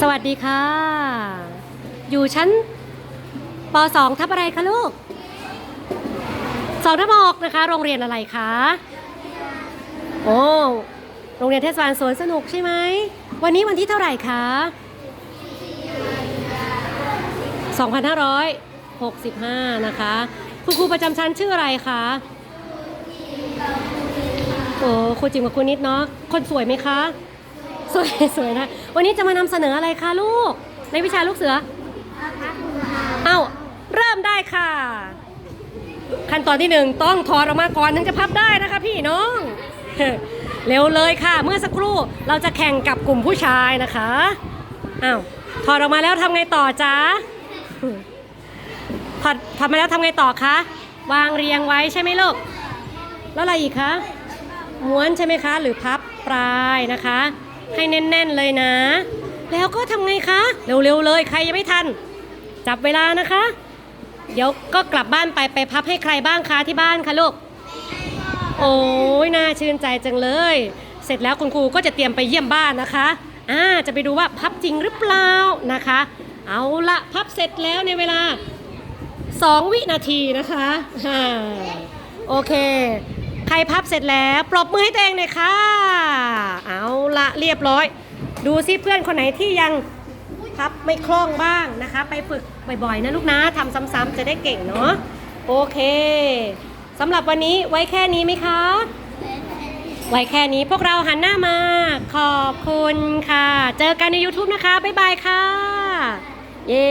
สวัสดีค่ะ อยู่ชั้นป .2 ทับอะไรคะลูกสองทับหกนะคะ โรงเรียนอะไรคะ โอ้ โรงเรียนเทศบาลสวนสนุกใช่ไหม วันนี้วันที่เท่าไหร่คะ 2565 นะคะ คุณครูประจำชั้นชื่ออะไรคะ โอ้ครูจิ๋มกับคุณนิดเนาะ คนสวยไหมคะ สวยสวยนะ วันนี้จะมานำเสนออะไรคะลูก ในวิชาลูกเสือ เอ้าเริ่มได้ค่ะ ขั้นตอนที่หนึ่งต้องถอดออกมาก่อนถึงจะพับได้นะคะพี่น้อง เร็วเลยค่ะ เมื่อสักครู่เราจะแข่งกับกลุ่มผู้ชายนะคะอ้าวถอดออกมาแล้วทำไงต่อจ๊ะถอดถอดมาแล้วทำไงต่อคะ วางเรียงไว้ใช่ไหมลูก แล้วอะไรอีกคะ ม้วนใช่ไหมคะ หรือพับปลายนะคะ ให้แน่น ๆเลยนะ แล้วก็ทำไงคะ เร็วๆเลยใครยังไม่ทัน จับเวลานะคะ เดี๋ยวก็กลับบ้านไปไปพับให้ใครบ้างคะที่บ้านคะลูก โอ้ยน่าชื่นใจจังเลย เสร็จแล้วคุณครูก็จะเตรียมไปเยี่ยมบ้านนะคะอ่าจะไปดูว่าพับจริงหรือเปล่านะคะ เอาละพับเสร็จแล้วในเวลา 2 วินาทีนะคะโอเค ใครพับเสร็จแล้ว ปรบมือให้ตัวเองหน่อยค่ะ เอาละเรียบร้อย ดูซิเพื่อนคนไหนที่ยังพับไม่คล่องบ้างนะคะ ไปฝึกบ่อยๆนะลูกนะทำซ้ำๆจะได้เก่งเนาะโอเคสำหรับวันนี้ไว้แค่นี้ไหมคะไว้แค่นี้พวกเราหันหน้ามา ขอบคุณค่ะ เจอกันใน YouTube นะคะ บ๊ายบายค่ะ เย้